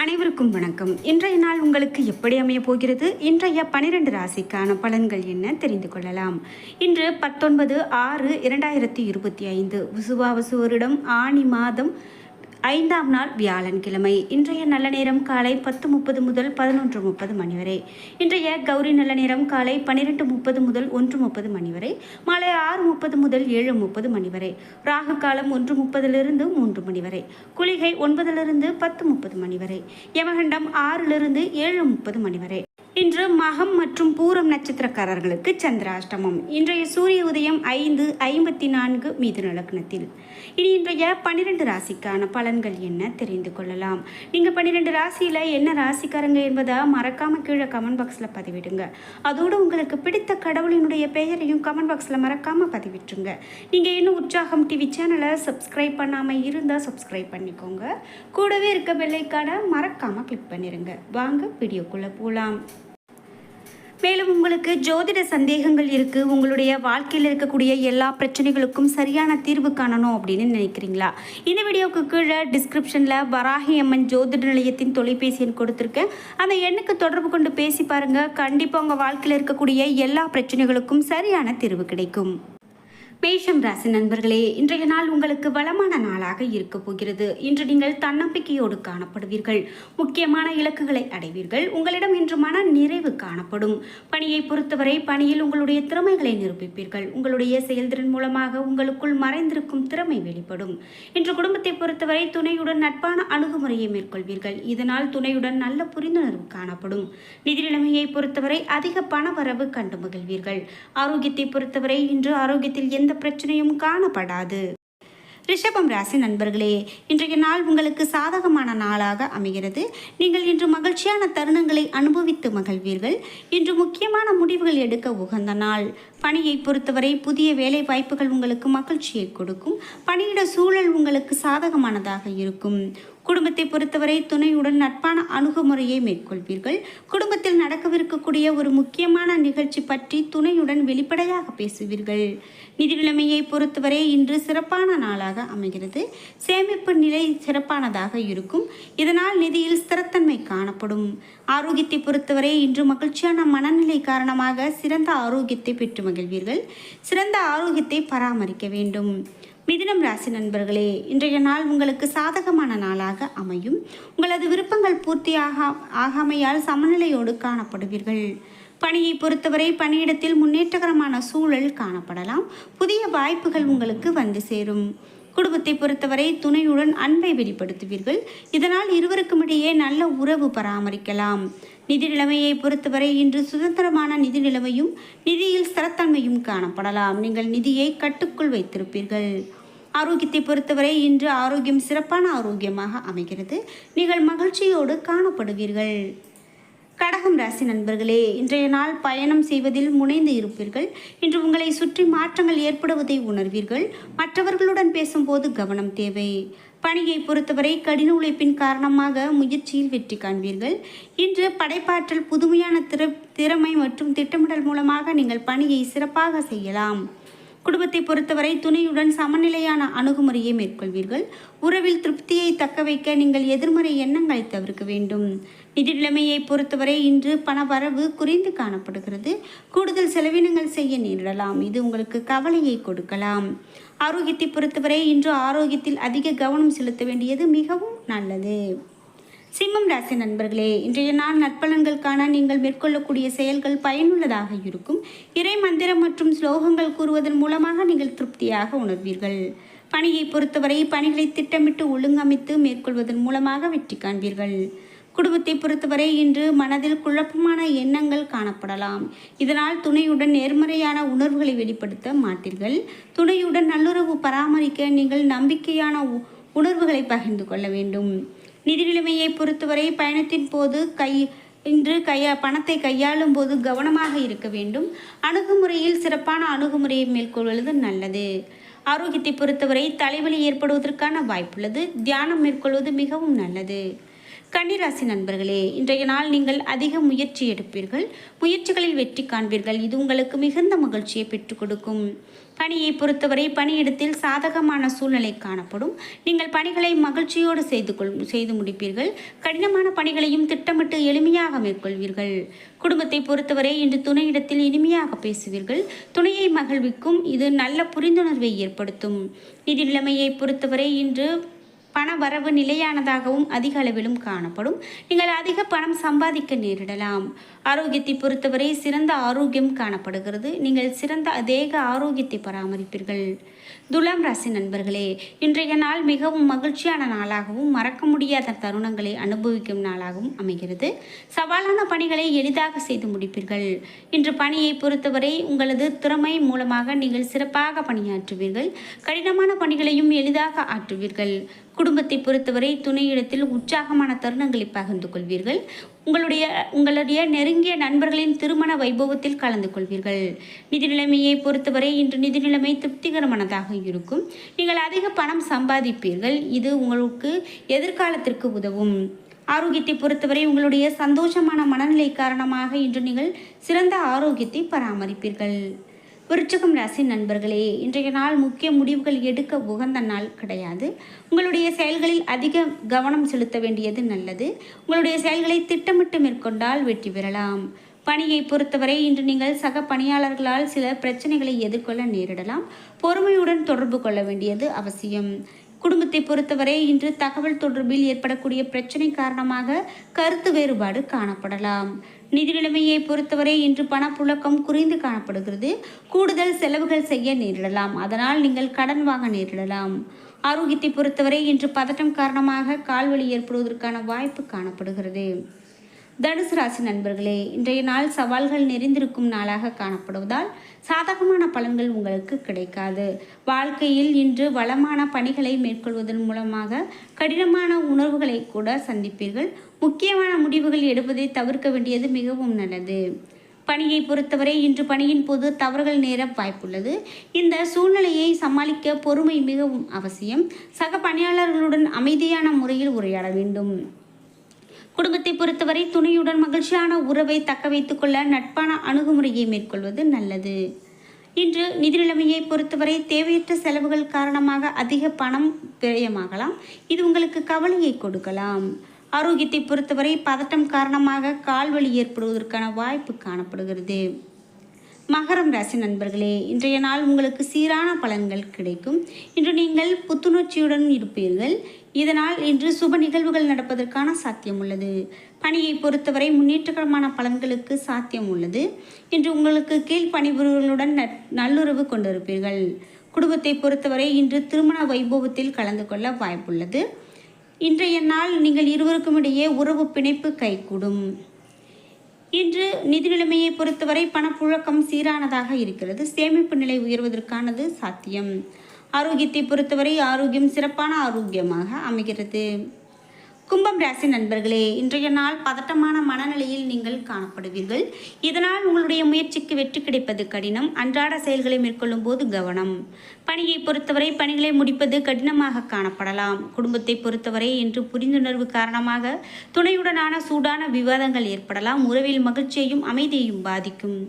அனைவருக்கும் வணக்கம். இன்றைய நாள் உங்களுக்கு எப்படி அமைய போகிறது? இன்றைய பனிரெண்டு ராசிக்கான பலன்கள் என்ன தெரிந்து கொள்ளலாம். இன்று பத்தொன்பது ஆறு இரண்டாயிரத்தி இருபத்தி ஐந்து. விசுவாவசு வருடம் ஆணி மாதம் ஐந்தாம் நாள் வியாழன்கிழமை. இன்றைய நல்ல நேரம் காலை பத்து முப்பது முதல் பதினொன்று முப்பது மணி வரை. இன்றைய கௌரி நல்ல நேரம் காலை பன்னிரெண்டு முப்பது முதல் ஒன்று முப்பது மணி வரை. மாலை ஆறு முப்பது முதல் ஏழு முப்பது மணி வரை. ராகு காலம் ஒன்று முப்பதிலிருந்து மூன்று மணி வரை. குளிகை ஒன்பதிலிருந்து பத்து முப்பது மணி வரை. யமகண்டம் ஆறிலிருந்து ஏழு முப்பது மணி வரை. இன்று மகம் மற்றும் பூரம் நட்சத்திரக்காரர்களுக்கு சந்திராஷ்டமம். இன்றைய சூரிய உதயம் ஐந்து ஐம்பத்தி நான்கு மீது லக்னத்தில் இனி இன்றைய பன்னிரெண்டு ராசிக்கான பலன்கள் என்ன தெரிந்து கொள்ளலாம். நீங்கள் பன்னிரெண்டு ராசியில் என்ன ராசிக்காரங்க என்பதை மறக்காம கீழே கமெண்ட் பாக்ஸில் பதிவிடுங்க. அதோடு உங்களுக்கு பிடித்த கடவுளினுடைய பெயரையும் கமெண்ட் பாக்ஸில் மறக்காம பதிவிட்டுருங்க. நீங்கள் இன்னும் உற்சாகம் டிவி சேனலை சப்ஸ்கிரைப் பண்ணாமல் இருந்தால் சப்ஸ்கிரைப் பண்ணிக்கோங்க. கூடவே இருக்க பெல்லைக்கான மறக்காமல் கிளிக் பண்ணிடுங்க வாங்க வீடியோக்குள்ளே போகலாம் மேலும் உங்களுக்கு ஜோதிட சந்தேகங்கள் இருக்குது உங்களுடைய வாழ்க்கையில் இருக்கக்கூடிய எல்லா பிரச்சனைகளுக்கும் சரியான தீர்வு காணணும் அப்படின்னு நினைக்கிறீங்களா? இந்த வீடியோவுக்கு கீழே டிஸ்கிரிப்ஷனில் வராகி அம்மன் ஜோதிட நிலையத்தின் தொலைபேசி எண் கொடுத்துருக்கேன் அந்த எண்ணுக்கு தொடர்பு கொண்டு பேசி பாருங்கள் கண்டிப்பாக உங்கள் வாழ்க்கையில் இருக்கக்கூடிய எல்லா பிரச்சனைகளுக்கும் சரியான தீர்வு கிடைக்கும். மேஷம் ராசி நண்பர்களே இன்றைய நாள் உங்களுக்கு வளமான நாளாக இருக்க போகிறது. இன்று நீங்கள் தன்னம்பிக்கையோடு காணப்படுவீர்கள். முக்கியமான இலக்குகளை அடைவீர்கள். உங்களிடம் இன்று மன நிறைவு காணப்படும். பணியை பொறுத்தவரை பணியில் உங்களுடைய திறமைகளை நிரூபிப்பீர்கள். உங்களுடைய செயல்திறன் மூலமாக உங்களுக்குள் மறைந்திருக்கும் திறமை வெளிப்படும். இன்று குடும்பத்தை பொறுத்தவரை துணையுடன் நட்பான அணுகுமுறையை மேற்கொள்வீர்கள். இதனால் துணையுடன் நல்ல புரிந்துணர்வு காணப்படும். நிதி நிலைமையை பொறுத்தவரை அதிக பண வரவு கண்டு மகிழ்வீர்கள். ஆரோக்கியத்தை பொறுத்தவரை இன்று ஆரோக்கியத்தில் எந்த பிரச்சனையும் காணப்படாது. ரிஷபம் ராசி நண்பர்களே இன்றைய நாள் உங்களுக்கு சாதகமான நாளாக அமைகிறது. நீங்கள் இன்று மகிழ்ச்சியான தருணங்களை அனுபவித்து மகிழ்வீர்கள். இன்று முக்கியமான முடிவுகள் எடுக்க உகந்த நாள். பணியை பொறுத்தவரை புதிய வேலை வாய்ப்புகள் உங்களுக்கு மகிழ்ச்சியை கொடுக்கும். பணியிட சூழல் உங்களுக்கு சாதகமானதாக இருக்கும். குடும்பத்தை பொறுத்தவரை துணையுடன் நட்பான அணுகுமுறையை மேற்கொள்வீர்கள். குடும்பத்தில் நடக்கவிருக்கக்கூடிய ஒரு முக்கியமான நிகழ்ச்சி பற்றி துணையுடன் வெளிப்படையாக பேசுவீர்கள். நிதி நிலைமையை பொறுத்தவரை இன்று சிறப்பான நாளாக அமைகிறது. சேமிப்பு நிலை சிறப்பானதாக இருக்கும். இதனால் நிதியில் ஸ்திரத்தன்மை காணப்படும். ஆரோக்கியத்தை பொறுத்தவரை இன்று மகிழ்ச்சியான மனநிலை காரணமாக சிறந்த ஆரோக்கியத்தை பெற்று மகிழ்வீர்கள். சிறந்த ஆரோக்கியத்தை பராமரிக்க வேண்டும். மிதினம் ராசி நண்பர்களே இன்றைய நாள் உங்களுக்கு சாதகமான நாளாக அமையும். உங்களது விருப்பங்கள் பூர்த்தியாக ஆகாமையால் சமநிலையோடு காணப்படுவீர்கள். பணியை பொறுத்தவரை பணியிடத்தில் முன்னேற்றகரமான சூழல் காணப்படலாம். புதிய வாய்ப்புகள் உங்களுக்கு வந்து சேரும். குடும்பத்தை பொறுத்தவரை துணையுடன் அன்பை வெளிப்படுத்துவீர்கள். இதனால் இருவருக்கும் இடையே நல்ல உறவு பராமரிக்கலாம். நிதி நிலைமையை பொறுத்தவரை இன்று சுதந்திரமான நிதி நிலைமையும் நிதியில் ஸ்திரத்தன்மையும் காணப்படலாம். நீங்கள் நிதியை கட்டுக்குள் வைத்திருப்பீர்கள். ஆரோக்கியத்தை பொறுத்தவரை இன்று ஆரோக்கியம் சிறப்பான ஆரோக்கியமாக அமைகிறது. நீங்கள் மகிழ்ச்சியோடு காணப்படுவீர்கள். கடகம் ராசி நண்பர்களே இன்றைய நாள் பயணம் செய்வதில் முனைந்து இருப்பீர்கள். இன்று உங்களை சுற்றி மாற்றங்கள் ஏற்படுவதை உணர்வீர்கள். மற்றவர்களுடன் பேசும்போது கவனம் தேவை. பணியை பொறுத்தவரை கடின உழைப்பின் காரணமாக முயற்சியில் வெற்றி காண்பீர்கள். இன்று படைப்பாற்றல் புதுமையான திற திறமை மற்றும் திட்டமிடல் மூலமாக நீங்கள் பணியை சிறப்பாக செய்யலாம். குடும்பத்தை பொறுத்தவரை துணையுடன் சமநிலையான அணுகுமுறையை மேற்கொள்வீர்கள். உறவில் திருப்தியை தக்க வைக்க நீங்கள் எதிர்மறை எண்ணங்களை தவிர்க்க வேண்டும். நிதிநிலைமையை பொறுத்தவரை இன்று பண வரவு குறைந்து காணப்படுகிறது. கூடுதல் செலவினங்கள் செய்ய நேரிடலாம். இது உங்களுக்கு கவலையை கொடுக்கலாம். ஆரோக்கியத்தை பொறுத்தவரை இன்று ஆரோக்கியத்தில் அதிக கவனம் செலுத்த வேண்டியது மிகவும் நல்லது. சிம்மம் ராசி நண்பர்களே இன்றைய நாள் நற்பலன்களுக்கான நீங்கள் மேற்கொள்ளக்கூடிய செயல்கள் பயனுள்ளதாக இருக்கும். இறை மந்திரம் மற்றும் ஸ்லோகங்கள் கூறுவதன் மூலமாக நீங்கள் திருப்தியாக உணர்வீர்கள். பணியை பொறுத்தவரை பணிகளை திட்டமிட்டு ஒழுங்கமைத்து மேற்கொள்வதன் மூலமாக வெற்றி காண்பீர்கள். குடும்பத்தை பொறுத்தவரை இன்று மனதில் குழப்பமான எண்ணங்கள் காணப்படலாம். இதனால் துணையுடன் நேர்மறையான உணர்வுகளை வெளிப்படுத்த மாட்டீர்கள். துணையுடன் நல்லுறவு பராமரிக்க நீங்கள் நம்பிக்கையான உணர்வுகளை பகிர்ந்து கொள்ள வேண்டும். நிதி நிலைமையை பொறுத்தவரை பயணத்தின் போது கை இன்று கையா பணத்தை கையாளும் போது கவனமாக இருக்க வேண்டும். அணுகுமுறையில் சிறப்பான அணுகுமுறையை மேற்கொள்வது நல்லது. ஆரோக்கியத்தை பொறுத்தவரை தலைவலி ஏற்படுவதற்கான வாய்ப்புள்ளது. தியானம் மேற்கொள்வது மிகவும் நல்லது. கன்னிராசி நண்பர்களே இன்றைய நாள் நீங்கள் அதிக முயற்சி எடுப்பீர்கள். முயற்சிகளில் வெற்றி காண்பீர்கள். இது உங்களுக்கு மிகுந்த மகிழ்ச்சியை பெற்றுக் கொடுக்கும். பணியை பொறுத்தவரை பணியிடத்தில் சாதகமான சூழ்நிலை காணப்படும். நீங்கள் பணிகளை மகிழ்ச்சியோடு செய்து கொள் செய்து முடிப்பீர்கள். கடினமான பணிகளையும் திட்டமிட்டு எளிமையாக மேற்கொள்வீர்கள். குடும்பத்தை பொறுத்தவரை இன்று துணையிடத்தில் இனிமையாக பேசுவீர்கள். துணையை மகிழ்விக்கும் இது நல்ல புரிந்துணர்வை ஏற்படுத்தும். நிதி நிலைமையை பொறுத்தவரை இன்று பண வரவு நிலையானதாகவும் அதிக அளவிலும் காணப்படும். நீங்கள் அதிக பணம் சம்பாதிக்க நேரிடலாம். ஆரோக்கியத்தை பொறுத்தவரை சிறந்த ஆரோக்கியம் காணப்படுகிறது. நீங்கள் சிறந்த தேக ஆரோக்கியத்தை பராமரிப்பீர்கள். துலாம் ராசி நண்பர்களே இன்றைய நாள் மிகவும் மகிழ்ச்சியான நாளாகவும் மறக்க முடியாத தருணங்களை அனுபவிக்கும் நாளாகவும் அமைகிறது. சவாலான பணிகளை எளிதாக செய்து முடிப்பீர்கள். இன்று பணியை பொறுத்தவரை உங்களது திறமை மூலமாக நீங்கள் சிறப்பாக பணியாற்றுவீர்கள். கடினமான பணிகளையும் எளிதாக ஆற்றுவீர்கள். குடும்பத்தை பொறுத்தவரை துணையிடத்தில் உற்சாகமான தருணங்களை பகிர்ந்து கொள்வீர்கள். உங்களுடைய உங்களுடைய நெருங்கிய நண்பர்களின் திருமண வைபவத்தில் கலந்து கொள்வீர்கள். நிதி நிலைமையை பொறுத்தவரை இன்று நிதி நிலைமை திருப்திகரமானதாக இருக்கும். நீங்கள் அதிக பணம் சம்பாதிப்பீர்கள். இது உங்களுக்கு எதிர்காலத்திற்கு உதவும். ஆரோக்கியத்தை பொறுத்தவரை உங்களுடைய சந்தோஷமான மனநிலை காரணமாக இன்று நீங்கள் சிறந்த ஆரோக்கியத்தை பராமரிப்பீர்கள். விருச்சகம் ராசி நண்பர்களே இன்றைய நாள் முக்கிய முடிவுகள் எடுக்க உகந்த நாள் கிடையாது. உங்களுடைய செயல்களில் அதிக கவனம் செலுத்த வேண்டியது நல்லது. உங்களுடைய செயல்களை திட்டமிட்டு மேற்கொண்டால் வெற்றி பெறலாம். பணியை பொறுத்தவரை இன்று நீங்கள் சக பணியாளர்களால் சில பிரச்சனைகளை எதிர்கொள்ள நேரிடலாம். பொறுமையுடன் தொடர்பு கொள்ள வேண்டியது அவசியம். குடும்பத்தை பொறுத்தவரை இன்று தகவல் தொடர்பில் ஏற்படக்கூடிய பிரச்சனை காரணமாக கருத்து வேறுபாடு காணப்படலாம். நிதி நிலைமையை பொறுத்தவரை இன்று பணப்புழக்கம் குறைந்து காணப்படுகிறது. கூடுதல் செலவுகள் செய்ய நேரிடலாம். அதனால் நீங்கள் கடன் வாங்க நேரிடலாம். ஆரோக்கியத்தை பொறுத்தவரை இன்று பதட்டம் காரணமாக கால்வலி ஏற்படுவதற்கான வாய்ப்பு காணப்படுகிறது. தனுசு ராசி நண்பர்களே இன்றைய நாள் சவால்கள் நிறைந்திருக்கும் நாளாக காணப்படுவதால் சாதகமான பலன்கள் உங்களுக்கு கிடைக்காது. வாழ்க்கையில் இன்று வளமான பணிகளை மேற்கொள்வதன் மூலமாக கடினமான உணர்வுகளை கூட சந்திப்பீர்கள். முக்கியமான முடிவுகள் எடுப்பதை தவிர்க்க வேண்டியது மிகவும் நல்லது. பணியை பொறுத்தவரை இன்று பணியின் போது தவறுகள் நேர வாய்ப்புள்ளது. இந்த சூழ்நிலையை சமாளிக்க பொறுமை மிகவும் அவசியம். சக பணியாளர்களுடன் அமைதியான முறையில் உரையாட வேண்டும். குடும்பத்தை பொறுத்தவரை துணையுடன் மகிழ்ச்சியான உறவை தக்க வைத்துக் கொள்ள நட்பான அணுகுமுறையை மேற்கொள்வது நல்லது. இன்று நிதிநிலைமையை பொறுத்தவரை தேவையற்ற செலவுகள் காரணமாக அதிக பணம் விரயமாகலாம். இது உங்களுக்கு கவலையை கொடுக்கலாம். ஆரோக்கியத்தை பொறுத்தவரை பதட்டம் காரணமாக கால்வலி ஏற்படுவதற்கான வாய்ப்பு காணப்படுகிறது. மகரம் ராசி நண்பர்களே இன்றைய நாள் உங்களுக்கு சீரான பலன்கள் கிடைக்கும். இன்று நீங்கள் புத்துணர்ச்சியுடன் இருப்பீர்கள். இதனால் இன்று சுப நிகழ்வுகள் நடப்பதற்கான சாத்தியம் உள்ளது. பணியை பொறுத்தவரை முன்னேற்றகரமான பலன்களுக்கு சாத்தியம் உள்ளது. இன்று உங்களுக்கு கீழ் பணிபுரிவர்களுடன் நல்லுறவு கொண்டிருப்பீர்கள். குடும்பத்தை பொறுத்தவரை இன்று திருமண வைபவத்தில் கலந்து கொள்ள வாய்ப்புள்ளது. இன்றைய நாள் நீங்கள் இருவருக்கும் இடையே உறவு பிணைப்பு கைகூடும். இன்று நிதி நிலைமையை பொறுத்தவரை பணப்புழக்கம் சீரானதாக இருக்கிறது. சேமிப்பு நிலை உயர்வதற்கானது சாத்தியம். ஆரோக்கியத்தை பொறுத்தவரை ஆரோக்கியம் சிறப்பான ஆரோக்கியமாக அமைகிறது. கும்பம் ராசி நண்பர்களே இன்றைய நாள் பதட்டமான மனநிலையில் நீங்கள் காணப்படுவீர்கள். இதனால் உங்களுடைய முயற்சிக்கு வெற்றி கிடைப்பது கடினம். அன்றாட செயல்களை மேற்கொள்ளும் போது கவனம். பணியை பொறுத்தவரை பணிகளை முடிப்பது கடினமாக காணப்படலாம். குடும்பத்தை பொறுத்தவரை இன்று புரிந்துணர்வு காரணமாக துணையுடனான சூடான விவாதங்கள் ஏற்படலாம். உறவில் மகிழ்ச்சியையும் அமைதியையும் பாதிக்கும்.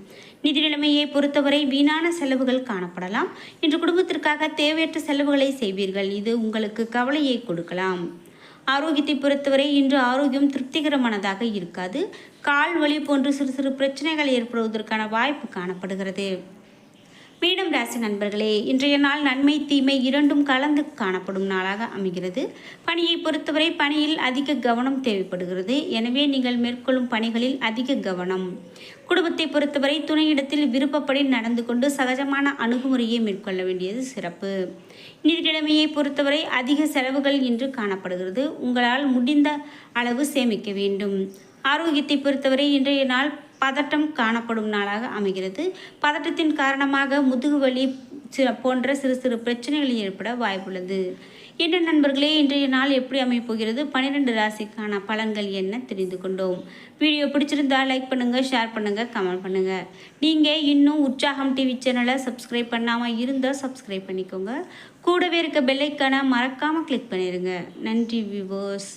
நிதி நிலைமையை பொறுத்தவரை வீணான செலவுகள் காணப்படலாம். இன்று குடும்பத்திற்காக தேவையற்ற செலவுகளை செய்வீர்கள். இது உங்களுக்கு கவலையை கொடுக்கலாம். ஆரோக்கியத்தை பொறுத்தவரை இன்று ஆரோக்கியம் திருப்திகரமானதாக இருக்காது. கால் வலி போன்று சிறு சிறு பிரச்சனைகள் ஏற்படுவதற்கான வாய்ப்பு காணப்படுகிறது. மீனம் ராசி நண்பர்களே இன்றைய நாள் நன்மை தீமை இரண்டும் கலந்து காணப்படும் நாளாக அமைகிறது. பணியை பொறுத்தவரை பணியில் அதிக கவனம் தேவைப்படுகிறது. எனவே நீங்கள் மேற்கொள்ளும் பணிகளில் அதிக கவனம். குடும்பத்தை பொறுத்தவரை துணையிடத்தில் விருப்பப்படி நடந்து கொண்டு சகஜமான அணுகுமுறையை மேற்கொள்ள வேண்டியது சிறப்பு. நிதி பொறுத்தவரை அதிக செலவுகள் இன்று காணப்படுகிறது. உங்களால் முடிந்த அளவு சேமிக்க வேண்டும். ஆரோக்கியத்தை பொறுத்தவரை இன்றைய நாள் பதட்டம் காணப்படும் நாளாக அமைகிறது. பதட்டத்தின் காரணமாக முதுகு வலி சில போன்ற சிறு சிறு பிரச்சனைகள் ஏற்பட வாய்ப்புள்ளது. என்ன நண்பர்களே இன்றைய நாள் எப்படி அமைப்போகிறது பன்னிரெண்டு ராசிக்கான பலன்கள் என்ன தெரிந்து கொண்டோம். வீடியோ பிடிச்சிருந்தா லைக் பண்ணுங்கள் ஷேர் பண்ணுங்கள் கமெண்ட் பண்ணுங்கள் நீங்கள் இன்னும் உற்சாகம் டிவி சேனலை சப்ஸ்கிரைப் பண்ணாமல் இருந்தால் சப்ஸ்கிரைப் பண்ணிக்கோங்க. கூடவே இருக்க பெல்லைக்கான மறக்காமல் கிளிக் பண்ணிடுங்க நன்றி விவோஸ்